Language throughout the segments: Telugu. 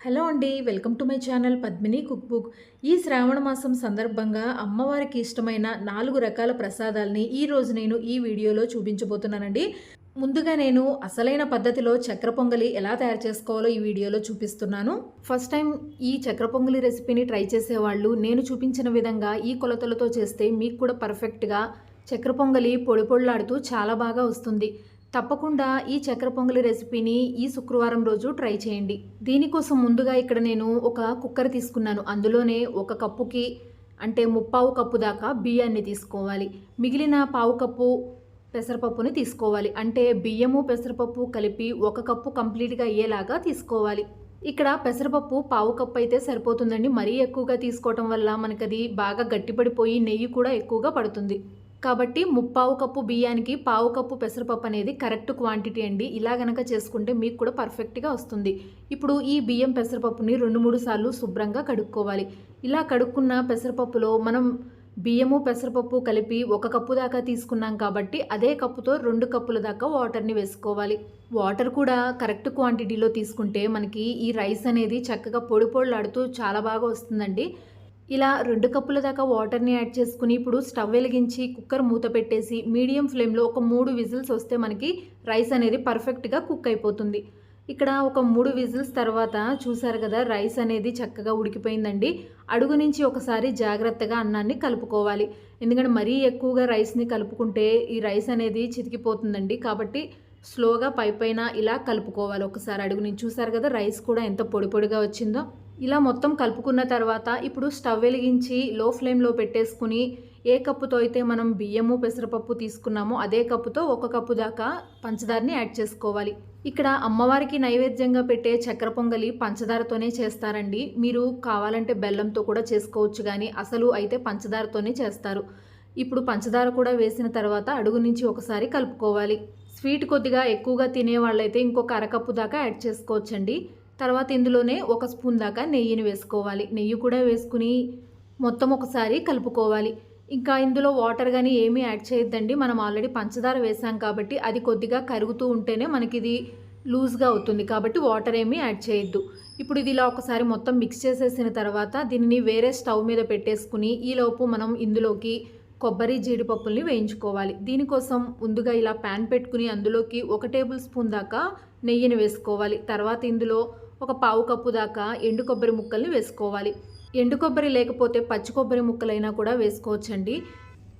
హలో అండి welcome to my channel Padmini cook book. ఈ శ్రావణ మాసం సందర్భంగా అమ్మవారికి ఇష్టమైన నాలుగు రకాల ప్రసాదాలని ఈ రోజు నేను ఈ వీడియోలో చూపించబోతున్నానండి. ముందుగా నేను అసలైన పద్ధతిలో చక్ర పొంగలి ఎలా తయారు చేసుకోవాలో ఈ వీడియోలో చూపిస్తున్నాను. ఫస్ట్ టైం ఈ చక్ర పొంగలి రెసిపీని ట్రై చేసేవాళ్ళు నేను చూపించిన విధంగా ఈ కొలతలతో చేస్తే మీకు కూడా పర్ఫెక్ట్గా చక్ర పొంగలి పొడి పొడిలాడుతూ చాలా బాగా వస్తుంది. తప్పకుండా ఈ చక్కెర పొంగలి రెసిపీని ఈ శుక్రవారం రోజు ట్రై చేయండి. దీనికోసం ముందుగా ఇక్కడ నేను ఒక కుక్కర్ తీసుకున్నాను. అందులోనే ఒక కప్పుకి అంటే ముప్పావు కప్పు దాకా బియ్యాన్ని తీసుకోవాలి. మిగిలిన పావు కప్పు పెసరపప్పుని తీసుకోవాలి. అంటే బియ్యము పెసరపప్పు కలిపి ఒక కప్పు కంప్లీట్గా అయ్యేలాగా తీసుకోవాలి. ఇక్కడ పెసరపప్పు పావు కప్పు అయితే సరిపోతుందండి. మరీ ఎక్కువగా తీసుకోవటం వల్ల మనకది బాగా గట్టిపడిపోయి నెయ్యి కూడా ఎక్కువగా పడుతుంది. కాబట్టి ముప్పావు కప్పు బియ్యానికి పావు కప్పు పెసరపప్పు అనేది కరెక్ట్ క్వాంటిటీ అండి. ఇలా గనక చేసుకుంటే మీకు కూడా పర్ఫెక్ట్గా వస్తుంది. ఇప్పుడు ఈ బియ్యం పెసరపప్పుని రెండు మూడు సార్లు శుభ్రంగా కడుక్కోవాలి. ఇలా కడుక్కున్న పెసరపప్పులో మనం బియ్యము పెసరపప్పు కలిపి ఒక కప్పు దాకా తీసుకున్నాం కాబట్టి అదే కప్పుతో రెండు కప్పుల దాకా వాటర్ని వేసుకోవాలి. వాటర్ కూడా కరెక్ట్ క్వాంటిటీలో తీసుకుంటే మనకి ఈ రైస్ అనేది చక్కగా పొడి పొడిలాడుతూ చాలా బాగా వస్తుందండి. ఇలా రెండు కప్పుల దాకా వాటర్ని యాడ్ చేసుకుని ఇప్పుడు స్టవ్ వెలిగించి కుక్కర్ మూత పెట్టేసి మీడియం ఫ్లేమ్లో ఒక మూడు విజిల్స్ వస్తే మనకి రైస్ అనేది పర్ఫెక్ట్గా కుక్ అయిపోతుంది. ఇక్కడ ఒక మూడు విజిల్స్ తర్వాత చూసారు కదా రైస్ అనేది చక్కగా ఉడికిపోయిందండి. అడుగు నుంచి ఒకసారి జాగ్రత్తగా అన్నాన్ని కలుపుకోవాలి. ఎందుకంటే మరీ ఎక్కువగా రైస్ని కలుపుకుంటే ఈ రైస్ అనేది చితికిపోతుందండి. కాబట్టి స్లోగా పైపైన ఇలా కలుపుకోవాలి. ఒకసారి అడుగు నుంచి చూసారు కదా రైస్ కూడా ఎంత పొడి పొడిగా వచ్చిందో. ఇలా మొత్తం కలుపుకున్న తర్వాత ఇప్పుడు స్టవ్ వెలిగించి లో ఫ్లేమ్లో పెట్టేసుకుని ఏ కప్పుతో అయితే మనం బియ్యము పెసరపప్పు తీసుకున్నామో అదే కప్పుతో ఒక కప్పు దాకా పంచదారని యాడ్ చేసుకోవాలి. ఇక్కడ అమ్మవారికి నైవేద్యంగా పెట్టే చక్కెర పొంగలి పంచదారతోనే చేస్తారండి. మీరు కావాలంటే బెల్లంతో కూడా చేసుకోవచ్చు కానీ అసలు అయితే పంచదారతోనే చేస్తారు. ఇప్పుడు పంచదార కూడా వేసిన తర్వాత అడుగు నుంచి ఒకసారి కలుపుకోవాలి. స్వీట్ కొద్దిగా ఎక్కువగా తినే వాళ్ళైతే ఇంకొక అరకప్పు దాకా యాడ్ చేసుకోవచ్చండి. తర్వాత ఇందులోనే ఒక స్పూన్ దాకా నెయ్యిని వేసుకోవాలి. నెయ్యి కూడా వేసుకుని మొత్తం ఒకసారి కలుపుకోవాలి. ఇంకా ఇందులో వాటర్ కానీ ఏమీ యాడ్ చేయొద్దండి. మనం ఆల్రెడీ పంచదార వేసాం కాబట్టి అది కొద్దిగా కరుగుతూ ఉంటేనే మనకి ఇది లూజ్గా అవుతుంది. కాబట్టి వాటర్ ఏమీ యాడ్ చేయొద్దు. ఇప్పుడు ఇది ఇలా ఒకసారి మొత్తం మిక్స్ చేసేసిన తర్వాత దీనిని వేరే స్టవ్ మీద పెట్టేసుకుని ఈలోపు మనం ఇందులోకి కొబ్బరి జీడిపప్పుల్ని వేయించుకోవాలి. దీనికోసం ముందుగా ఇలా ప్యాన్ పెట్టుకుని అందులోకి ఒక టేబుల్ స్పూన్ దాకా నెయ్యిని వేసుకోవాలి. తర్వాత ఇందులో ఒక పావు కప్పు దాకా ఎండు కొబ్బరి ముక్కల్ని వేసుకోవాలి. ఎండు కొబ్బరి లేకపోతే పచ్చి కొబ్బరి ముక్కలైనా కూడా వేసుకోవచ్చండి.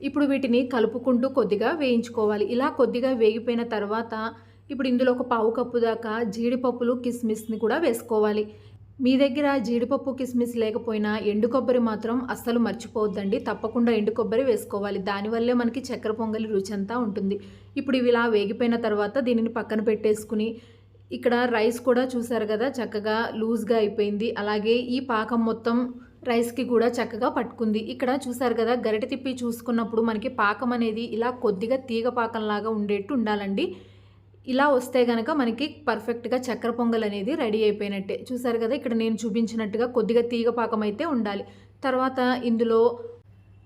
ఇప్పుడు వీటిని కలుపుకుంటూ కొద్దిగా వేయించుకోవాలి. ఇలా కొద్దిగా వేగిపోయిన తర్వాత ఇప్పుడు ఇందులో ఒక పావు కప్పు దాకా జీడిపప్పులు కిస్మిస్ని కూడా వేసుకోవాలి. మీ దగ్గర జీడిపప్పు కిస్మిస్ లేకపోయినా ఎండు కొబ్బరి మాత్రం అస్సలు మర్చిపోవద్దండి. తప్పకుండా ఎండు కొబ్బరి వేసుకోవాలి. దానివల్లే మనకి చక్కెర పొంగలి రుచి అంతా ఉంటుంది. ఇప్పుడు ఇవి ఇలా వేగిపోయిన తర్వాత దీనిని పక్కన పెట్టేసుకుని ఇక్కడ రైస్ కూడా చూసారు కదా చక్కగా లూజ్గా అయిపోయింది. అలాగే ఈ పాకం మొత్తం రైస్కి కూడా చక్కగా పట్టుకుంది. ఇక్కడ చూసారు కదా గరిట తిప్పి చూసుకున్నప్పుడు మనకి పాకం అనేది ఇలా కొద్దిగా తీగ పాకంలాగా ఉండేట్టు ఉండాలండి. ఇలా వస్తే కనుక మనకి పర్ఫెక్ట్గా చక్కెర పొంగల్ అనేది రెడీ అయిపోయినట్టే. చూసారు కదా ఇక్కడ నేను చూపించినట్టుగా కొద్దిగా తీగ పాకం అయితే ఉండాలి. తర్వాత ఇందులో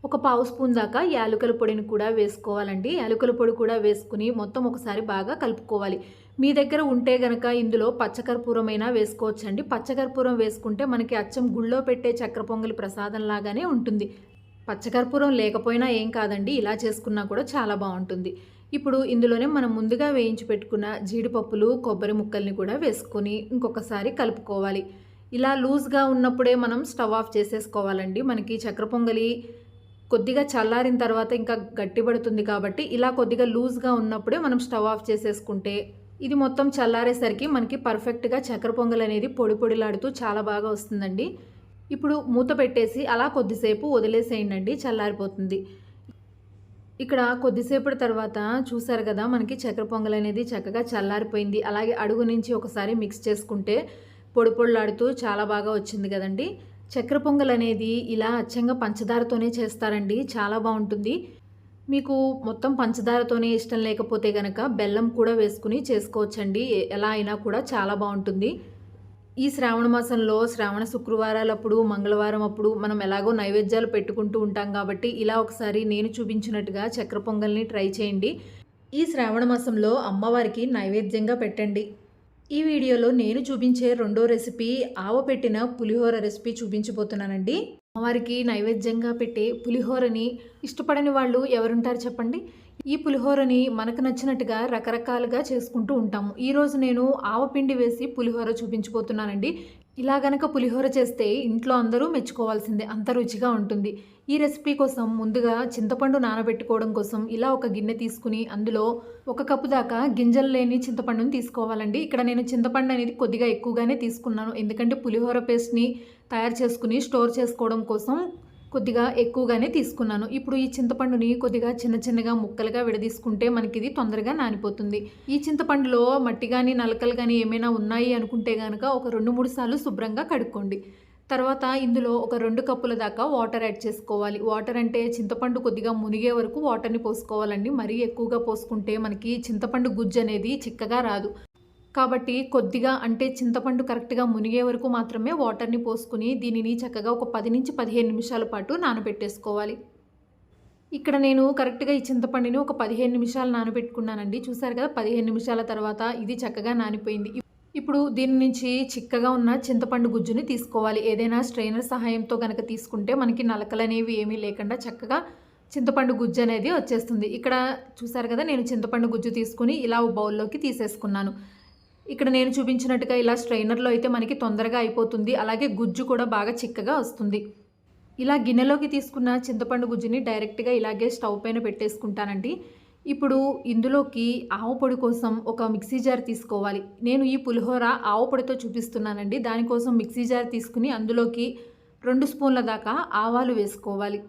ఒక పావు స్పూన్ దాకా యాలకుల పొడిని కూడా వేసుకోవాలండి. యాలకుల పొడి కూడా వేసుకుని మొత్తం ఒకసారి బాగా కలుపుకోవాలి. మీ దగ్గర ఉంటే గనక ఇందులో పచ్చకర్పూరమైనా వేసుకోవచ్చండి. పచ్చకర్పూరం వేసుకుంటే మనకి అచ్చం గుళ్ళో పెట్టే చక్కెర పొంగలి ప్రసాదం లాగానే ఉంటుంది. పచ్చకర్పూరం లేకపోయినా ఏం కాదండి ఇలా చేసుకున్నా కూడా చాలా బాగుంటుంది. ఇప్పుడు ఇందులోనే మనం ముందుగా వేయించి పెట్టుకున్న జీడిపప్పులు కొబ్బరి ముక్కల్ని కూడా వేసుకొని ఇంకొకసారి కలుపుకోవాలి. ఇలా లూజ్గా ఉన్నప్పుడే మనం స్టవ్ ఆఫ్ చేసేసుకోవాలండి. మనకి చక్కెర పొంగలి కొద్దిగా చల్లారిన తర్వాత ఇంకా గట్టిపడుతుంది కాబట్టి ఇలా కొద్దిగా లూజ్గా ఉన్నప్పుడే మనం స్టవ్ ఆఫ్ చేసేసుకుంటే ఇది మొత్తం చల్లారేసరికి మనకి పర్ఫెక్ట్గా చక్కెర పొంగల్ అనేది పొడి పొడిలాడుతూ చాలా బాగా వస్తుందండి. ఇప్పుడు మూత పెట్టేసి అలా కొద్దిసేపు వదిలేసేయండి చల్లారిపోతుంది. ఇక్కడ కొద్దిసేపటి తర్వాత చూసారు కదా మనకి చక్కెర పొంగల్ అనేది చక్కగా చల్లారిపోయింది. అలాగే అడుగు నుంచి ఒకసారి మిక్స్ చేసుకుంటే పొడి పొడిలాడుతూ చాలా బాగా వచ్చింది కదండి. చక్కెర పొంగల్ అనేది ఇలా అచ్చంగా పంచదారతోనే చేస్తారండి చాలా బాగుంటుంది. మీకు మొత్తం పంచదారతోనే ఇష్టం లేకపోతే కనుక బెల్లం కూడా వేసుకుని చేసుకోవచ్చండి. ఎలా అయినా కూడా చాలా బాగుంటుంది. ఈ శ్రావణ మాసంలో శ్రావణ శుక్రవారాలప్పుడు మంగళవారం అప్పుడు మనం ఎలాగో నైవేద్యాలు పెట్టుకుంటూ ఉంటాం కాబట్టి ఇలా ఒకసారి నేను చూపించినట్టుగా చక్ర పొంగల్ని ట్రై చేయండి. ఈ శ్రావణ మాసంలో అమ్మవారికి నైవేద్యంగా పెట్టండి. ఈ వీడియోలో నేను చూపించే రెండో రెసిపీ ఆవ పెట్టిన పులిహోర రెసిపీ చూపించబోతున్నానండి. అమ్మవారికి నైవేద్యంగా పెట్టే పులిహోరని ఇష్టపడని వాళ్ళు ఎవరుంటారు చెప్పండి? ఈ పులిహోరని మనకు నచ్చినట్టుగా రకరకాలుగా చేసుకుంటూ ఉంటాము. ఈరోజు నేను ఆవపిండి వేసి పులిహోర చూపించబోతున్నానండి. ఇలా గనక పులిహోర చేస్తే ఇంట్లో అందరూ మెచ్చుకోవాల్సిందే అంత రుచిగా ఉంటుంది. ఈ రెసిపీ కోసం ముందుగా చింతపండు నానబెట్టుకోవడం కోసం ఇలా ఒక గిన్నె తీసుకుని అందులో ఒక కప్పు దాకా గింజలు లేని చింతపండుని తీసుకోవాలండి. ఇక్కడ నేను చింతపండు అనేది కొద్దిగా ఎక్కువగానే తీసుకున్నాను. ఎందుకంటే పులిహోర పేస్ట్ని తయారు చేసుకుని స్టోర్ చేసుకోవడం కోసం కొద్దిగా ఎక్కువగానే తీసుకున్నాను. ఇప్పుడు ఈ చింతపండుని కొద్దిగా చిన్న చిన్నగా ముక్కలుగా విడదీసుకుంటే మనకి ఇది తొందరగా నానిపోతుంది. ఈ చింతపండులో మట్టి కానీ నలకలు కానీ ఏమైనా ఉన్నాయి అనుకుంటే కనుక ఒక రెండు మూడు సార్లు శుభ్రంగా కడుక్కోండి. తర్వాత ఇందులో ఒక రెండు కప్పుల దాకా వాటర్ యాడ్ చేసుకోవాలి. వాటర్ అంటే చింతపండు కొద్దిగా మునిగే వరకు వాటర్ని పోసుకోవాలండి. మరీ ఎక్కువగా పోసుకుంటే మనకి చింతపండు గుజ్జు అనేది చిక్కగా రాదు. కాబట్టి కొద్దిగా అంటే చింతపండు కరెక్ట్గా మునిగే వరకు మాత్రమే వాటర్ని పోసుకుని దీనిని చక్కగా ఒక పది నుంచి పదిహేను నిమిషాల పాటు నానబెట్టేసుకోవాలి. ఇక్కడ నేను కరెక్ట్గా ఈ చింతపండుని ఒక పదిహేను నిమిషాలు నానబెట్టుకున్నానండి. చూసారు కదా పదిహేను నిమిషాల తర్వాత ఇది చక్కగా నానిపోయింది. ఇప్పుడు దీని నుంచి చిక్కగా ఉన్న చింతపండు గుజ్జుని తీసుకోవాలి. ఏదైనా స్ట్రైనర్ సహాయంతో కనుక తీసుకుంటే మనకి నలకలు అనేవి ఏమీ లేకుండా చక్కగా చింతపండు గుజ్జు అనేది వచ్చేస్తుంది. ఇక్కడ చూసారు కదా నేను చింతపండు గుజ్జు తీసుకుని ఇలా బౌల్లోకి తీసేసుకున్నాను. ఇక్కడ నేను చూపించినట్టుగా ఇలా స్ట్రైనర్లో అయితే మనకి తొందరగా అయిపోతుంది. అలాగే గుజ్జు కూడా బాగా చిక్కగా వస్తుంది. ఇలా గిన్నెలోకి తీసుకున్న చింతపండు గుజ్జుని డైరెక్ట్గా ఇలాగే స్టవ్ పైన పెట్టేసుకుంటానండి. ఇప్పుడు ఇందులోకి ఆవు పొడి కోసం ఒక మిక్సీ జార్ తీసుకోవాలి. నేను ఈ పులిహోర ఆవు పొడితో చూపిస్తున్నానండి. దానికోసం మిక్సీ జార్ తీసుకుని అందులోకి రెండు స్పూన్ల దాకా ఆవాలు వేసుకోవాలి.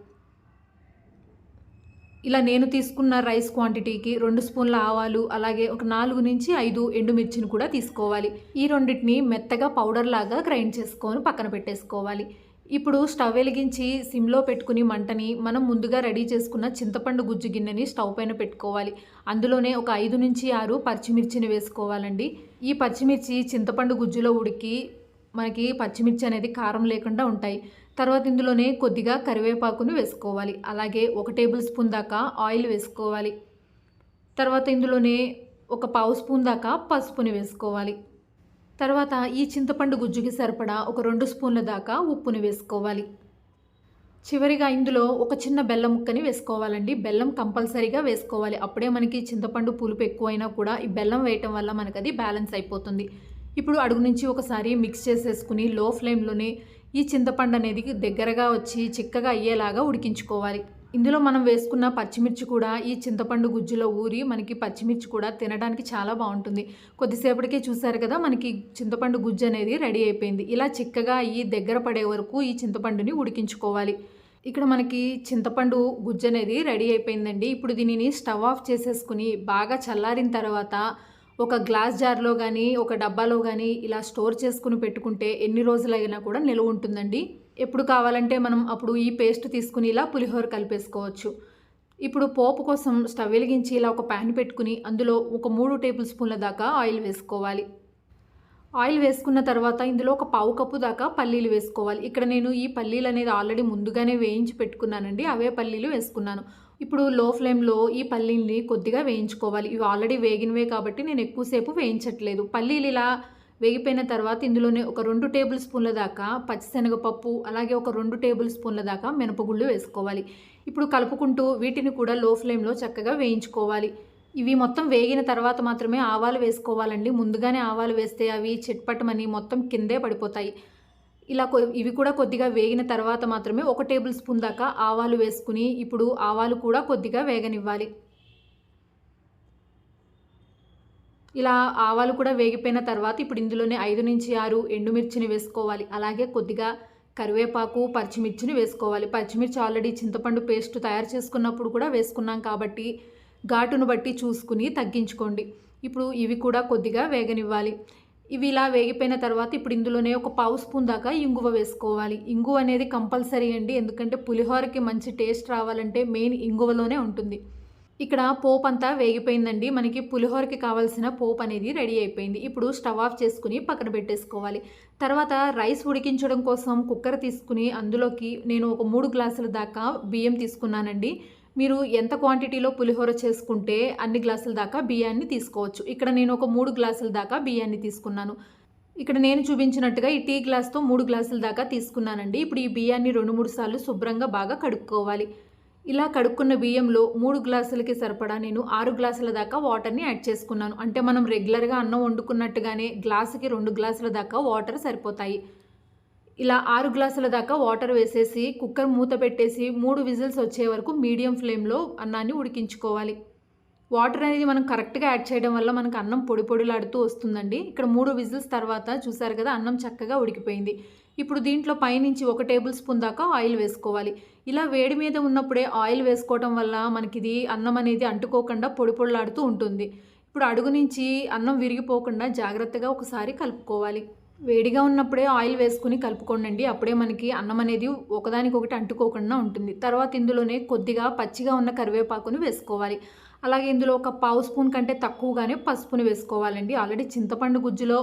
ఇలా నేను తీసుకున్న రైస్ క్వాంటిటీకి రెండు స్పూన్ల ఆవాలు అలాగే ఒక నాలుగు నుంచి ఐదు ఎండుమిర్చిని కూడా తీసుకోవాలి. ఈ రెండింటిని మెత్తగా పౌడర్ లాగా గ్రైండ్ చేసుకొని పక్కన పెట్టేసుకోవాలి. ఇప్పుడు స్టవ్ వెలిగించి సిమ్లో పెట్టుకుని మంటని మనం ముందుగా రెడీ చేసుకున్న చింతపండు గుజ్జు గిన్నెని స్టవ్ పైన పెట్టుకోవాలి. అందులోనే ఒక ఐదు నుంచి ఆరు పచ్చిమిర్చిని వేసుకోవాలండి. ఈ పచ్చిమిర్చి చింతపండు గుజ్జులో ఉడికి మనకి పచ్చిమిర్చి అనేది కారం లేకుండా ఉంటాయి. తర్వాత ఇందులోనే కొద్దిగా కరివేపాకును వేసుకోవాలి. అలాగే ఒక టేబుల్ స్పూన్ దాకా ఆయిల్ వేసుకోవాలి. తర్వాత ఇందులోనే ఒక పావు స్పూన్ దాకా పసుపుని వేసుకోవాలి. తర్వాత ఈ చింతపండు గుజ్జుకి సరిపడా ఒక రెండు స్పూన్ల దాకా ఉప్పుని వేసుకోవాలి. చివరిగా ఇందులో ఒక చిన్న బెల్లం ముక్కని వేసుకోవాలండి. బెల్లం కంపల్సరీగా వేసుకోవాలి. అప్పుడే మనకి చింతపండు పులుపు ఎక్కువైనా కూడా ఈ బెల్లం వేయటం వల్ల మనకు అది బ్యాలెన్స్ అయిపోతుంది. ఇప్పుడు అడుగు నుంచి ఒకసారి మిక్స్ చేసేసుకుని లో ఫ్లేమ్లోనే ఈ చింతపండు అనేది దగ్గరగా వచ్చి చిక్కగా అయ్యేలాగా ఉడికించుకోవాలి. ఇందులో మనం వేసుకున్న పచ్చిమిర్చి కూడా ఈ చింతపండు గుజ్జులో ఊరి మనకి పచ్చిమిర్చి కూడా తినడానికి చాలా బాగుంటుంది. కొద్దిసేపటికే చూసారు కదా మనకి చింతపండు గుజ్జు అనేది రెడీ అయిపోయింది. ఇలా చిక్కగా ఈ దగ్గర పడే వరకు ఈ చింతపండుని ఉడికించుకోవాలి. ఇక్కడ మనకి చింతపండు గుజ్జు అనేది రెడీ అయిపోయిందండి. ఇప్పుడు దీనిని స్టవ్ ఆఫ్ చేసేసుకుని బాగా చల్లారిన తర్వాత ఒక గ్లాస్ జార్లో కానీ ఒక డబ్బాలో కానీ ఇలా స్టోర్ చేసుకుని పెట్టుకుంటే ఎన్ని రోజులైనా కూడా నిలువ ఉంటుందండి. ఎప్పుడు కావాలంటే మనం అప్పుడు ఈ పేస్ట్ తీసుకుని ఇలా పులిహోర కలిపేసుకోవచ్చు. ఇప్పుడు పోపు కోసం స్టవ్ వెలిగించి ఇలా ఒక ప్యాన్ పెట్టుకుని అందులో ఒక మూడు టేబుల్ స్పూన్ల దాకా ఆయిల్ వేసుకోవాలి. ఆయిల్ వేసుకున్న తర్వాత ఇందులో ఒక పావు కప్పు దాకా పల్లీలు వేసుకోవాలి. ఇక్కడ నేను ఈ పల్లీలు అనేది ఆల్రెడీ ముందుగానే వేయించి పెట్టుకున్నానండి. అవే పల్లీలు వేసుకున్నాను. ఇప్పుడు లో ఫ్లేమ్లో ఈ పల్లీల్ని కొద్దిగా వేయించుకోవాలి. ఇవి ఆల్రెడీ వేగినవే కాబట్టి నేను ఎక్కువసేపు వేయించట్లేదు. పల్లీలు ఇలా వేగిపోయిన తర్వాత ఇందులోనే ఒక రెండు టేబుల్ స్పూన్ల దాకా పచ్చిశనగపప్పు అలాగే ఒక రెండు టేబుల్ స్పూన్ల దాకా మినపగుళ్ళు వేసుకోవాలి. ఇప్పుడు కలుపుకుంటూ వీటిని కూడా లో ఫ్లేమ్లో చక్కగా వేయించుకోవాలి. ఇవి మొత్తం వేగిన తర్వాత మాత్రమే ఆవాలు వేసుకోవాలండి. ముందుగానే ఆవాలు వేస్తే అవి చిట్పట్టమని మొత్తం కిందే పడిపోతాయి. ఇలా ఇవి కూడా కొద్దిగా వేగిన తర్వాత మాత్రమే ఒక టేబుల్ స్పూన్ దాకా ఆవాలు వేసుకుని ఇప్పుడు ఆవాలు కూడా కొద్దిగా వేగనివ్వాలి. ఇలా ఆవాలు కూడా వేగిపోయిన తర్వాత ఇప్పుడు ఇందులోనే ఐదు నుంచి ఆరు ఎండుమిర్చిని వేసుకోవాలి. అలాగే కొద్దిగా కరివేపాకు పచ్చిమిర్చిని వేసుకోవాలి. పచ్చిమిర్చి ఆల్రెడీ చింతపండు పేస్ట్ తయారు చేసుకున్నప్పుడు కూడా వేసుకున్నాం కాబట్టి ఘాటును బట్టి చూసుకుని తగ్గించుకోండి. ఇప్పుడు ఇవి కూడా కొద్దిగా వేగనివ్వాలి. ఇవి ఇలా వేగిపోయిన తర్వాత ఇప్పుడు ఇందులోనే ఒక పావు స్పూన్ దాకా ఇంగువ వేసుకోవాలి. ఇంగువ అనేది కంపల్సరీ అండి. ఎందుకంటే పులిహోరకి మంచి టేస్ట్ రావాలంటే మెయిన్ ఇంగువలోనే ఉంటుంది. ఇక్కడ పోప్ అంతా వేగిపోయిందండి. మనకి పులిహోరకి కావాల్సిన పోప్ అనేది రెడీ అయిపోయింది. ఇప్పుడు స్టవ్ ఆఫ్ చేసుకుని పక్కన పెట్టేసుకోవాలి. తర్వాత రైస్ ఉడికించడం కోసం కుక్కర్ తీసుకుని అందులోకి నేను ఒక మూడు గ్లాసుల దాకా బియ్యం తీసుకున్నానండి. మీరు ఎంత క్వాంటిటీలో పులిహోర చేసుకుంటే అన్ని గ్లాసుల దాకా బియ్యాన్ని తీసుకోవచ్చు. ఇక్కడ నేను ఒక మూడు గ్లాసుల దాకా బియ్యాన్ని తీసుకున్నాను. ఇక్కడ నేను చూపించినట్టుగా ఈ టీ గ్లాస్తో మూడు గ్లాసుల దాకా తీసుకున్నానండి. ఇప్పుడు ఈ బియ్యాన్ని రెండు మూడు సార్లు శుభ్రంగా బాగా కడుక్కోవాలి. ఇలా కడుక్కున్న బియ్యంలో మూడు గ్లాసులకి సరిపడా నేను ఆరు గ్లాసుల దాకా వాటర్ని యాడ్ చేసుకున్నాను. అంటే మనం రెగ్యులర్గా అన్నం వండుకున్నట్టుగానే గ్లాసుకి రెండు గ్లాసుల దాకా వాటర్ సరిపోతాయి. ఇలా ఆరు గ్లాసుల దాకా వాటర్ వేసేసి కుక్కర్ మూత పెట్టేసి మూడు విజిల్స్ వచ్చే వరకు మీడియం ఫ్లేమ్లో అన్నాన్ని ఉడికించుకోవాలి. వాటర్ అనేది మనం కరెక్ట్గా యాడ్ చేయడం వల్ల మనకు అన్నం పొడి పొడిలాడుతూ వస్తుందండి. ఇక్కడ మూడు విజిల్స్ తర్వాత చూసారు కదా అన్నం చక్కగా ఉడికిపోయింది. ఇప్పుడు దీంట్లో పైనుంచి ఒక టేబుల్ స్పూన్ దాకా ఆయిల్ వేసుకోవాలి. ఇలా వేడి మీద ఉన్నప్పుడే ఆయిల్ వేసుకోవటం వల్ల మనకి ఇది అన్నం అనేది అంటుకోకుండా పొడి పొడలాడుతూ ఉంటుంది. ఇప్పుడు అడుగు నుంచి అన్నం విరిగిపోకుండా జాగ్రత్తగా ఒకసారి కలుపుకోవాలి. వేడిగా ఉన్నప్పుడే ఆయిల్ వేసుకుని కలుపుకోండి అప్పుడే మనకి అన్నం అనేది ఒకదానికొకటి అంటుకోకుండా ఉంటుంది. తర్వాత ఇందులోనే కొద్దిగా పచ్చిగా ఉన్న కరివేపాకుని వేసుకోవాలి. అలాగే ఇందులో ఒక పావు స్పూన్ కంటే తక్కువగానే పసుపుని వేసుకోవాలండి. ఆల్రెడీ చింతపండు గుజ్జులో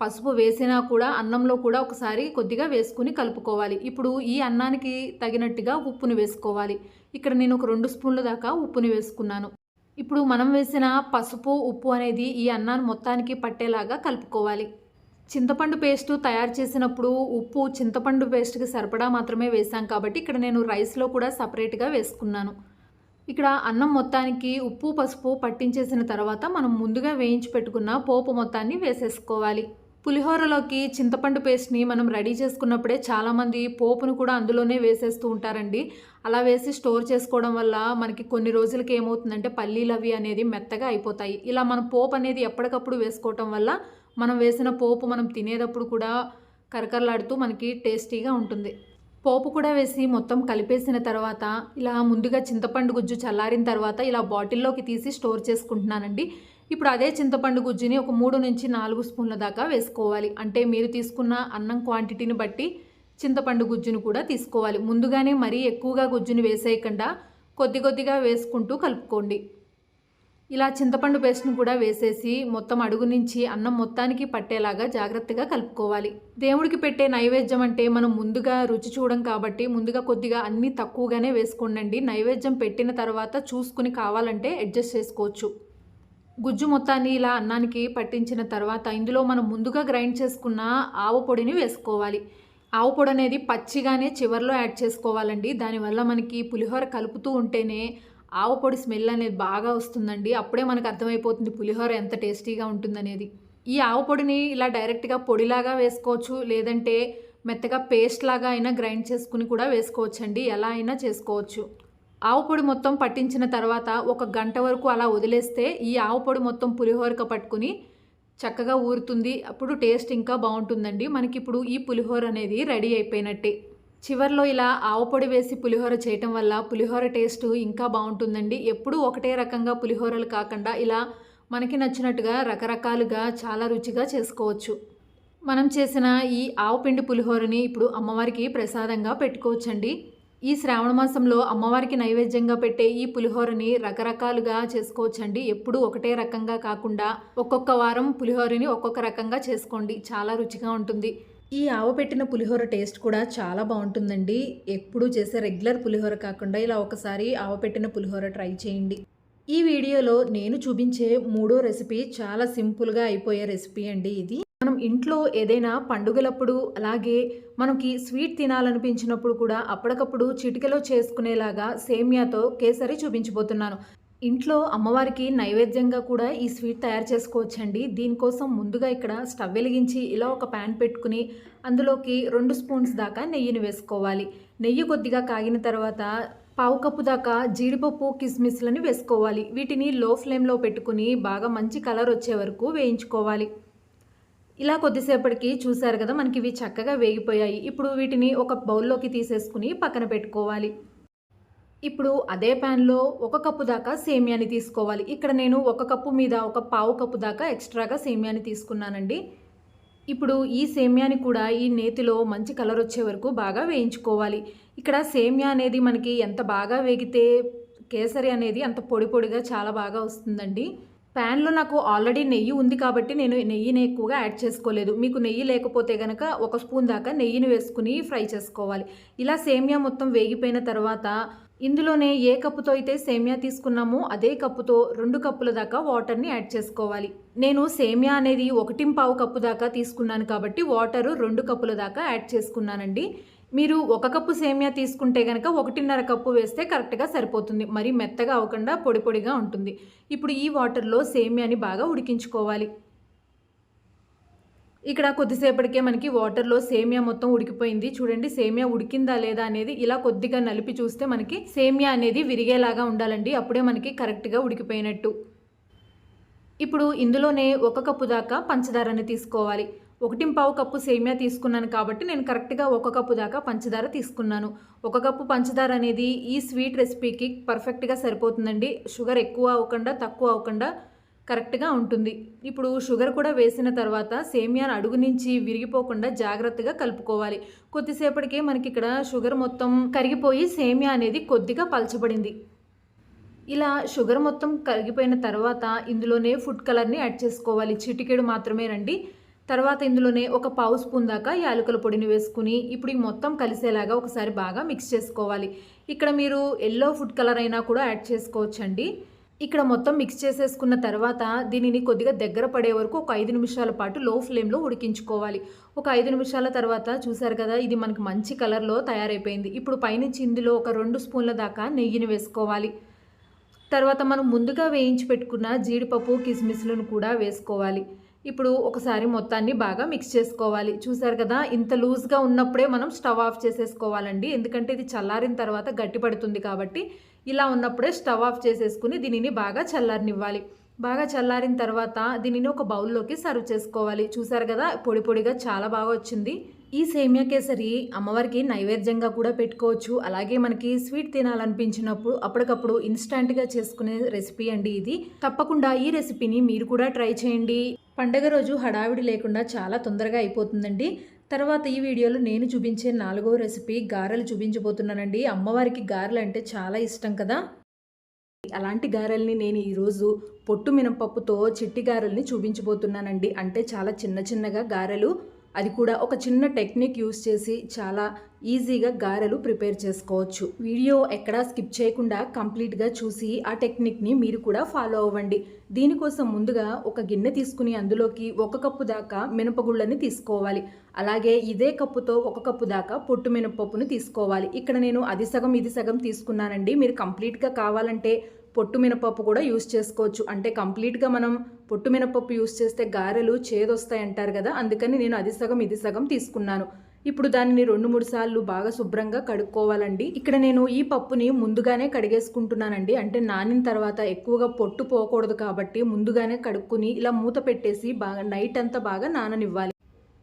పసుపు వేసినా కూడా అన్నంలో కూడా ఒకసారి కొద్దిగా వేసుకుని కలుపుకోవాలి. ఇప్పుడు ఈ అన్నానికి తగినట్టుగా ఉప్పును వేసుకోవాలి. ఇక్కడ నేను ఒక రెండు స్పూన్ల దాకా ఉప్పుని వేసుకున్నాను. ఇప్పుడు మనం వేసిన పసుపు ఉప్పు అనేది ఈ అన్నాన్ని మొత్తానికి పట్టేలాగా కలుపుకోవాలి. చింతపండు పేస్ట్ తయారు చేసినప్పుడు ఉప్పు చింతపండు పేస్ట్కి సరిపడా మాత్రమే వేసాం కాబట్టి ఇక్కడ నేను రైస్లో కూడా సపరేట్గా వేసుకున్నాను. ఇక్కడ అన్నం మొత్తానికి ఉప్పు పసుపు పట్టించేసిన తర్వాత మనం ముందుగా వేయించి పెట్టుకున్న పోపు మొత్తాన్ని వేసేసుకోవాలి. పులిహోరలోకి చింతపండు పేస్ట్ని మనం రెడీ చేసుకున్నప్పుడే చాలామంది పోపును కూడా అందులోనే వేసేస్తూ ఉంటారండి. అలా వేసి స్టోర్ చేసుకోవడం వల్ల మనకి కొన్ని రోజులకి ఏమవుతుందంటే పల్లీలు అవి అనేది మెత్తగా అయిపోతాయి. ఇలా మనం పోపు అనేది ఎప్పటికప్పుడు వేసుకోవటం వల్ల మనం వేసిన పోపు మనం తినేటప్పుడు కూడా కరకరలాడుతూ మనకి టేస్టీగా ఉంటుంది. పోపు కూడా వేసి మొత్తం కలిపేసిన తర్వాత ఇలా ముందుగా చింతపండు గుజ్జు చల్లారిన తర్వాత ఇలా బాటిల్లోకి తీసి స్టోర్ చేసుకుంటున్నానండి. ఇప్పుడు అదే చింతపండు గుజ్జుని ఒక మూడు నుంచి నాలుగు స్పూన్ల దాకా వేసుకోవాలి. అంటే మీరు తీసుకున్న అన్నం క్వాంటిటీని బట్టి చింతపండు గుజ్జును కూడా తీసుకోవాలి. ముందుగానే మరీ ఎక్కువగా గుజ్జుని వేసేయకుండా కొద్ది కొద్దిగా వేసుకుంటూ కలుపుకోండి. ఇలా చింతపండు పేస్ట్ను కూడా వేసేసి మొత్తం అడుగు నుంచి అన్నం మొత్తానికి పట్టేలాగా జాగ్రత్తగా కలుపుకోవాలి. దేవుడికి పెట్టే నైవేద్యం అంటే మనం ముందుగా రుచి చూడం కాబట్టి ముందుగా కొద్దిగా అన్నీ తక్కువగానే వేసుకోండి నైవేద్యం పెట్టిన తర్వాత చూసుకుని కావాలంటే అడ్జస్ట్ చేసుకోవచ్చు. గుజ్జు మొత్తాన్ని ఇలా అన్నానికి పట్టించిన తర్వాత ఇందులో మనం ముందుగా గ్రైండ్ చేసుకున్న ఆవు పొడిని వేసుకోవాలి. ఆవు పొడి అనేది పచ్చిగానే చివరిలో యాడ్ చేసుకోవాలండి. దానివల్ల మనకి పులిహోర కలుపుతూ ఉంటేనే ఆవు పొడి స్మెల్ అనేది బాగా వస్తుందండి. అప్పుడే మనకు అర్థమైపోతుంది పులిహోర ఎంత టేస్టీగా ఉంటుందనేది. ఈ ఆవు పొడిని ఇలా డైరెక్ట్గా పొడిలాగా వేసుకోవచ్చు. లేదంటే మెత్తగా పేస్ట్ లాగా అయినా గ్రైండ్ చేసుకుని కూడా వేసుకోవచ్చండి. ఎలా అయినా చేసుకోవచ్చు. ఆవు పొడి మొత్తం పట్టించిన తర్వాత ఒక గంట వరకు అలా వదిలేస్తే ఈ ఆవు పొడి మొత్తం పులిహోరక పట్టుకుని చక్కగా ఊరుతుంది. అప్పుడు టేస్ట్ ఇంకా బాగుంటుందండి. మనకి ఇప్పుడు ఈ పులిహోర అనేది రెడీ అయిపోయినట్టే. చివర్లో ఇలా ఆవు పొడి వేసి పులిహోర చేయటం వల్ల పులిహోర టేస్ట్ ఇంకా బాగుంటుందండి. ఎప్పుడూ ఒకటే రకంగా పులిహోరలు కాకుండా ఇలా మనకి నచ్చినట్టుగా రకరకాలుగా చాలా రుచిగా చేసుకోవచ్చు. మనం చేసిన ఈ ఆవు పిండి పులిహోరని ఇప్పుడు అమ్మవారికి ప్రసాదంగా పెట్టుకోవచ్చండి. ఈ శ్రావణ మాసంలో అమ్మవారికి నైవేద్యంగా పెట్టే ఈ పులిహోరని రకరకాలుగా చేసుకోవచ్చండి. ఎప్పుడూ ఒకటే రకంగా కాకుండా ఒక్కొక్క వారం పులిహోరని ఒక్కొక్క రకంగా చేసుకోండి. చాలా రుచిగా ఉంటుంది. ఈ ఆవు పెట్టిన పులిహోర టేస్ట్ కూడా చాలా బాగుంటుందండి. ఎప్పుడూ చేసే రెగ్యులర్ పులిహోర కాకుండా ఇలా ఒకసారి ఆవు పెట్టిన పులిహోర ట్రై చేయండి. ఈ వీడియోలో నేను చూపించే మూడో రెసిపీ చాలా సింపుల్గా అయిపోయే రెసిపీ అండి ఇది. మనం ఇంట్లో ఏదైనా పండుగలప్పుడు అలాగే మనకి స్వీట్ తినాలనిపించినప్పుడు కూడా అప్పటికప్పుడు చిటికలో చేసుకునేలాగా సేమియాతో కేసరి చూపించబోతున్నాను. ఇంట్లో అమ్మవారికి నైవేద్యంగా కూడా ఈ స్వీట్ తయారు చేసుకోవచ్చండి. దీనికోసం ముందుగా ఇక్కడ స్టవ్ వెలిగించి ఇలా ఒక ప్యాన్ పెట్టుకుని అందులోకి రెండు స్పూన్స్ దాకా నెయ్యిని వేసుకోవాలి. నెయ్యి కొద్దిగా కాగిన తర్వాత పావు కప్పు దాకా జీడిపప్పు కిస్మిస్లను వేసుకోవాలి. వీటిని లో ఫ్లేమ్లో పెట్టుకుని బాగా మంచి కలర్ వచ్చే వరకు వేయించుకోవాలి. ఇలా కొద్దిసేపటికి చూశారు కదా మనకి ఇవి చక్కగా వేగిపోయాయి. ఇప్పుడు వీటిని ఒక బౌల్లోకి తీసేసుకుని పక్కన పెట్టుకోవాలి. ఇప్పుడు అదే ప్యాన్లో ఒక కప్పు దాకా సేమియాని తీసుకోవాలి. ఇక్కడ నేను ఒక కప్పు మీద ఒక పావు కప్పు దాకా ఎక్స్ట్రాగా సేమియాని తీసుకున్నానండి. ఇప్పుడు ఈ సేమియాని కూడా ఈ నేతిలో మంచి కలర్ వచ్చే వరకు బాగా వేయించుకోవాలి. ఇక్కడ సేమియా అనేది మనకి ఎంత బాగా వేగితే కేసరి అనేది అంత పొడి పొడిగా చాలా బాగా వస్తుందండి. ప్యాన్లో నాకు ఆల్రెడీ నెయ్యి ఉంది కాబట్టి నేను నెయ్యిని ఎక్కువగా యాడ్ చేసుకోలేదు. మీకు నెయ్యి లేకపోతే కనుక ఒక స్పూన్ దాకా నెయ్యిని వేసుకుని ఫ్రై చేసుకోవాలి. ఇలా సేమియా మొత్తం వేగిపోయిన తర్వాత ఇందులోనే ఏ కప్పుతో అయితే సేమియా తీసుకున్నామో అదే కప్పుతో రెండు కప్పుల దాకా వాటర్ని యాడ్ చేసుకోవాలి. నేను సేమియా అనేది ఒకటిం పావు కప్పు దాకా తీసుకున్నాను కాబట్టి వాటరు రెండు కప్పుల దాకా యాడ్ చేసుకున్నానండి. మీరు ఒక కప్పు సేమియా తీసుకుంటే కనుక ఒకటిన్నర కప్పు వేస్తే కరెక్ట్గా సరిపోతుంది. మరి మెత్తగా అవ్వకుండా పొడి పొడిగా ఉంటుంది. ఇప్పుడు ఈ వాటర్లో సేమియాని బాగా ఉడికించుకోవాలి. ఇక్కడ కొద్దిసేపటికే మనకి వాటర్లో సేమియా మొత్తం ఉడికిపోయింది. చూడండి సేమియా ఉడికిందా లేదా అనేది ఇలా కొద్దిగా నలిపి చూస్తే మనకి సేమియా అనేది విరిగేలాగా ఉండాలండి. అప్పుడే మనకి కరెక్ట్గా ఉడికిపోయినట్టు. ఇప్పుడు ఇందులోనే ఒక కప్పు దాకా పంచదారని తీసుకోవాలి. ఒకటి పావు కప్పు సేమియా తీసుకున్నాను కాబట్టి నేను కరెక్ట్గా ఒక కప్పు దాకా పంచదార తీసుకున్నాను. ఒక కప్పు పంచదార అనేది ఈ స్వీట్ రెసిపీకి పర్ఫెక్ట్గా సరిపోతుందండి. షుగర్ ఎక్కువ అవ్వకుండా తక్కువ అవ్వకుండా కరెక్ట్గా ఉంటుంది. ఇప్పుడు షుగర్ కూడా వేసిన తర్వాత సేమియాను అడుగు నుంచి విరిగిపోకుండా జాగ్రత్తగా కలుపుకోవాలి. కొద్దిసేపటికే మనకి ఇక్కడ షుగర్ మొత్తం కరిగిపోయి సేమియా అనేది కొద్దిగా పలచబడింది. ఇలా షుగర్ మొత్తం కరిగిపోయిన తర్వాత ఇందులోనే ఫుడ్ కలర్ని యాడ్ చేసుకోవాలి. చిటికెడు మాత్రమే రండి. తర్వాత ఇందులోనే ఒక పావు స్పూన్ దాకా యాలకుల పొడిని వేసుకుని ఇప్పుడు ఈ మొత్తం కలిసేలాగా ఒకసారి బాగా మిక్స్ చేసుకోవాలి. ఇక్కడ మీరు ఎల్లో ఫుడ్ కలర్ అయినా కూడా యాడ్ చేసుకోవచ్చండి. ఇక్కడ మొత్తం మిక్స్ చేసేసుకున్న తర్వాత దీనిని కొద్దిగా దగ్గర పడే వరకు ఒక ఐదు నిమిషాల పాటు లో ఫ్లేమ్లో ఉడికించుకోవాలి. ఒక ఐదు నిమిషాల తర్వాత చూసారు కదా ఇది మనకి మంచి కలర్లో తయారైపోయింది. ఇప్పుడు పైనుంచి ఇందులో ఒక రెండు స్పూన్ల దాకా నెయ్యిని వేసుకోవాలి. తర్వాత మనం ముందుగా వేయించి పెట్టుకున్న జీడిపప్పు కిస్మిస్లను కూడా వేసుకోవాలి. ఇప్పుడు ఒకసారి మొత్తాన్ని బాగా మిక్స్ చేసుకోవాలి. చూసారు కదా ఇంత లూజ్గా ఉన్నప్పుడే మనం స్టవ్ ఆఫ్ చేసేసుకోవాలండి. ఎందుకంటే ఇది చల్లారిన తర్వాత గట్టి పడుతుంది కాబట్టి ఇలా ఉన్నప్పుడే స్టవ్ ఆఫ్ చేసేసుకుని దీనిని బాగా చల్లారనివ్వాలి. బాగా చల్లారిన తర్వాత దీనిని ఒక బౌల్లోకి సర్వ్ చేసుకోవాలి. చూసారు కదా పొడి పొడిగా చాలా బాగా వచ్చింది. ఈ సేమియా కేసరి అమ్మవారికి నైవేద్యంగా కూడా పెట్టుకోవచ్చు. అలాగే మనకి స్వీట్ తినాలనిపించినప్పుడు అప్పటికప్పుడు ఇన్స్టాంట్గా చేసుకునే రెసిపీ అండి ఇది. తప్పకుండా ఈ రెసిపీని మీరు కూడా ట్రై చేయండి. పండగ రోజు హడావిడి లేకుండా చాలా తొందరగా అయిపోతుందండి. తర్వాత ఈ వీడియోలో నేను చూపించే నాలుగో రెసిపీ గారెలు చూపించబోతున్నానండి. అమ్మవారికి గారెలు అంటే చాలా ఇష్టం కదా. అలాంటి గారెల్ని నేను ఈరోజు పొట్టు మినపప్పుతో చిట్టి గారెల్ని చూపించబోతున్నానండి. అంటే చాలా చిన్న చిన్నగా గారెలు. అది కూడా ఒక చిన్న టెక్నిక్ యూస్ చేసి చాలా ఈజీగా గారెలు ప్రిపేర్ చేసుకోవచ్చు. వీడియో ఎక్కడా స్కిప్ చేయకుండా కంప్లీట్గా చూసి ఆ టెక్నిక్ని మీరు కూడా ఫాలో అవ్వండి. దీనికోసం ముందుగా ఒక గిన్నె తీసుకుని అందులోకి ఒక కప్పు దాకా మినపగుళ్ళని తీసుకోవాలి. అలాగే ఇదే కప్పుతో ఒక కప్పు దాకా పొట్టు మినపప్పును తీసుకోవాలి. ఇక్కడ నేను అది సగం ఇది సగం తీసుకున్నానండి. మీరు కంప్లీట్గా కావాలంటే పొట్టు మినపప్పు కూడా యూస్ చేసుకోవచ్చు. అంటే కంప్లీట్గా మనం పొట్టు మినపప్పు యూస్ చేస్తే గారెలు చేదొస్తాయి అంటారు కదా అందుకని నేను అది సగం ఇది సగం తీసుకున్నాను. ఇప్పుడు దానిని రెండు మూడు సార్లు బాగా శుభ్రంగా కడుక్కోవాలండి. ఇక్కడ నేను ఈ పప్పుని ముందుగానే కడిగేసుకుంటున్నానండి. అంటే నానిన తర్వాత ఎక్కువగా పొట్టు పోకూడదు కాబట్టి ముందుగానే కడుక్కుని ఇలా మూత పెట్టేసి బాగా నైట్ అంతా బాగా నాననివ్వాలి.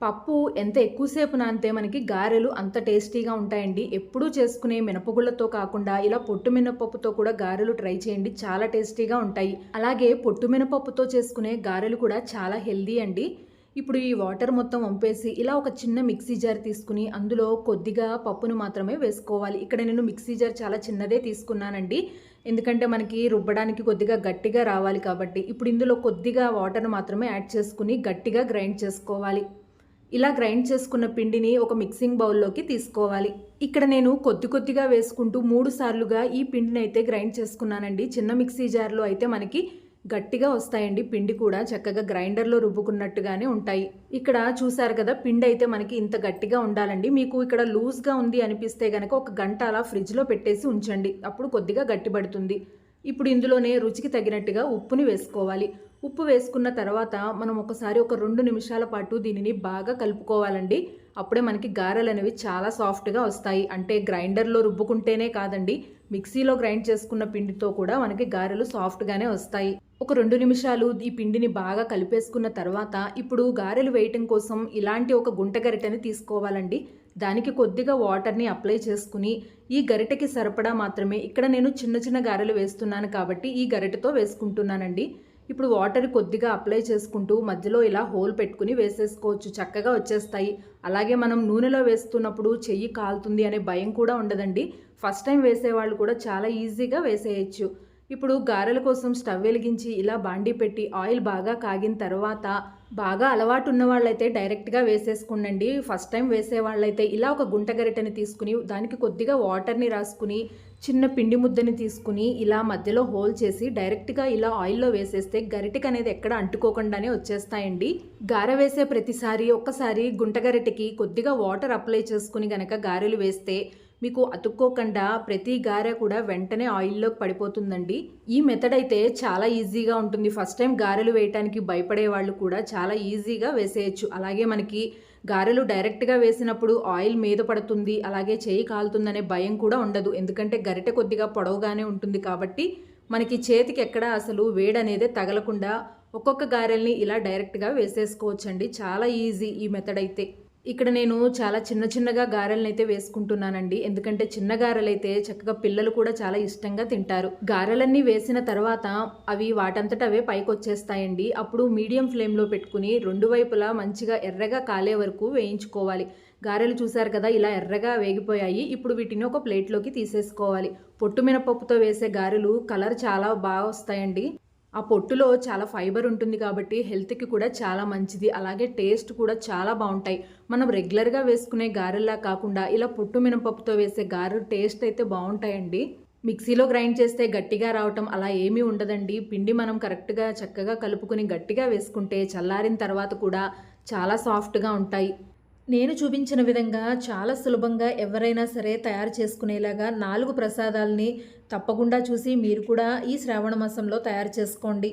పప్పు ఎంత ఎక్కువసేపు నానితే మనకి గారెలు అంత టేస్టీగా ఉంటాయండి. ఎప్పుడూ చేసుకునే మినపగుళ్ళతో కాకుండా ఇలా పొట్టు మినపప్పుతో కూడా గారెలు ట్రై చేయండి. చాలా టేస్టీగా ఉంటాయి. అలాగే పొట్టు మినపప్పుతో చేసుకునే గారెలు కూడా చాలా హెల్దీ అండి. ఇప్పుడు ఈ వాటర్ మొత్తం వంపేసి ఇలా ఒక చిన్న మిక్సీ జార్ తీసుకుని అందులో కొద్దిగా పప్పును మాత్రమే వేసుకోవాలి. ఇక్కడ నేను మిక్సీ జార్ చాలా చిన్నదే తీసుకున్నానండి. ఎందుకంటే మనకి రుబ్బడానికి కొద్దిగా గట్టిగా రావాలి కాబట్టి. ఇప్పుడు ఇందులో కొద్దిగా వాటర్ మాత్రమే యాడ్ చేసుకుని గట్టిగా గ్రైండ్ చేసుకోవాలి. ఇలా గ్రైండ్ చేసుకున్న పిండిని ఒక మిక్సింగ్ బౌల్లోకి తీసుకోవాలి. ఇక్కడ నేను కొద్ది కొద్దిగా వేసుకుంటూ మూడు సార్లుగా ఈ పిండిని అయితే గ్రైండ్ చేసుకున్నానండి. చిన్న మిక్సీ జార్లో అయితే మనకి గట్టిగా వస్తాయండి. పిండి కూడా చక్కగా గ్రైండర్లో రుబ్బుకున్నట్టుగానే ఉంటాయి. ఇక్కడ చూసారు కదా పిండి అయితే మనకి ఇంత గట్టిగా ఉండాలండి. మీకు ఇక్కడ లూజ్గా ఉంది అనిపిస్తే కనుక ఒక గంట అలా ఫ్రిడ్జ్లో పెట్టేసి ఉంచండి. అప్పుడు కొద్దిగా గట్టిపడుతుంది. ఇప్పుడు ఇందులోనే రుచికి తగినట్టుగా ఉప్పుని వేసుకోవాలి. ఉప్పు వేసుకున్న తర్వాత మనం ఒకసారి ఒక రెండు నిమిషాల పాటు దీనిని బాగా కలుపుకోవాలండి. అప్పుడే మనకి గారెలు అనేవి చాలా సాఫ్ట్గా వస్తాయి. అంటే గ్రైండర్లో రుబ్బుకుంటేనే కాదండి మిక్సీలో గ్రైండ్ చేసుకున్న పిండితో కూడా మనకి గారెలు సాఫ్ట్గానే వస్తాయి. ఒక రెండు నిమిషాలు ఈ పిండిని బాగా కలిపేసుకున్న తర్వాత ఇప్పుడు గారెలు వేయటం కోసం ఇలాంటి ఒక గుంట గరిటెని తీసుకోవాలండి. దానికి కొద్దిగా వాటర్ని అప్లై చేసుకుని ఈ గరిటెకి సరిపడా మాత్రమే ఇక్కడ నేను చిన్న చిన్న గారెలు వేస్తున్నాను కాబట్టి ఈ గరిటెతో వేసుకుంటున్నానండి. ఇప్పుడు వాటర్ కొద్దిగా అప్లై చేసుకుంటూ మధ్యలో ఇలా హోల్ పెట్టుకుని వేసేసుకోవచ్చు. చక్కగా వచ్చేస్తాయి. అలాగే మనం నూనెలో వేస్తున్నప్పుడు చెయ్యి కాలుతుంది అనే భయం కూడా ఉండదండి. ఫస్ట్ టైం వేసేవాళ్ళు కూడా చాలా ఈజీగా వేసేయచ్చు. ఇప్పుడు గారెల కోసం స్టవ్ వెలిగించి ఇలా బాండీ పెట్టి ఆయిల్ బాగా కాగిన తర్వాత బాగా అలవాటు ఉన్న వాళ్ళైతే డైరెక్ట్గా వేసేసుకోండి ఫస్ట్ టైం వేసే వాళ్ళైతే ఇలా ఒక గుంట గరిటెని తీసుకుని దానికి కొద్దిగా వాటర్ని రాసుకుని చిన్న పిండి ముద్దని తీసుకుని ఇలా మధ్యలో హోల్ చేసి డైరెక్ట్గా ఇలా ఆయిల్లో వేసేస్తే గరిటెకి అనేది ఎక్కడ అంటుకోకుండానే వచ్చేస్తాయండి. గారె వేసే ప్రతిసారి ఒక్కసారి గుంటగరిటెకి కొద్దిగా వాటర్ అప్లై చేసుకుని గనక గారెలు వేస్తే మీకు అతుక్కోకుండా ప్రతి గారె కూడా వెంటనే ఆయిల్లోకి పడిపోతుందండి. ఈ మెథడ్ అయితే చాలా ఈజీగా ఉంటుంది. ఫస్ట్ టైం గారెలు వేయటానికి భయపడే వాళ్ళు కూడా చాలా ఈజీగా వేసేయచ్చు. అలాగే మనకి గారెలు డైరెక్ట్గా వేసినప్పుడు ఆయిల్ మీద పడుతుంది అలాగే చేయి కాలుతుందనే భయం కూడా ఉండదు. ఎందుకంటే గరిటె కొద్దిగా పొడవుగానే ఉంటుంది కాబట్టి మనకి చేతికి ఎక్కడ అసలు వేడనేదే తగలకుండా ఒక్కొక్క గారెల్ని ఇలా డైరెక్ట్గా వేసేసుకోవచ్చండి. చాలా ఈజీ ఈ మెథడ్ అయితే. ఇక్కడ నేను చాలా చిన్న చిన్నగా గారెలను అయితే వేసుకుంటున్నానండి. ఎందుకంటే చిన్న గారెలైతే చక్కగా పిల్లలు కూడా చాలా ఇష్టంగా తింటారు. గారెలన్నీ వేసిన తర్వాత అవి వాటంతట అవే పైకి వచ్చేస్తాయండి అప్పుడు మీడియం ఫ్లేమ్లో పెట్టుకుని రెండు వైపులా మంచిగా ఎర్రగా కాలే వరకు వేయించుకోవాలి. గారెలు చూశారు కదా ఇలా ఎర్రగా వేగిపోయాయి. ఇప్పుడు వీటిని ఒక ప్లేట్లోకి తీసేసుకోవాలి. పొట్టు మినపప్పుతో వేసే గారెలు కలర్ చాలా బాగా వస్తాయండి. ఆ పొట్టులో చాలా ఫైబర్ ఉంటుంది కాబట్టి హెల్త్కి కూడా చాలా మంచిది. అలాగే టేస్ట్ కూడా చాలా బాగుంటాయి. మనం రెగ్యులర్గా వేసుకునే గారెల్లా కాకుండా ఇలా పొట్టు మినపప్పుతో వేసే గారెలు టేస్ట్ అయితే బాగుంటాయండి. మిక్సీలో గ్రైండ్ చేస్తే గట్టిగా రావటం అలా ఏమీ ఉండదండి. పిండి మనం కరెక్ట్గా చక్కగా కలుపుకొని గట్టిగా వేసుకుంటే చల్లారిన తర్వాత కూడా చాలా సాఫ్ట్గా ఉంటాయి. నేను చూపించిన విధంగా చాలా సులభంగా ఎవరైనా సరే తయారు చేసుకునేలాగా నాలుగు ప్రసాదాలని తప్పకుండా చూసి మీరు కూడా ఈ శ్రావణ మాసంలో తయారు చేసుకోండి.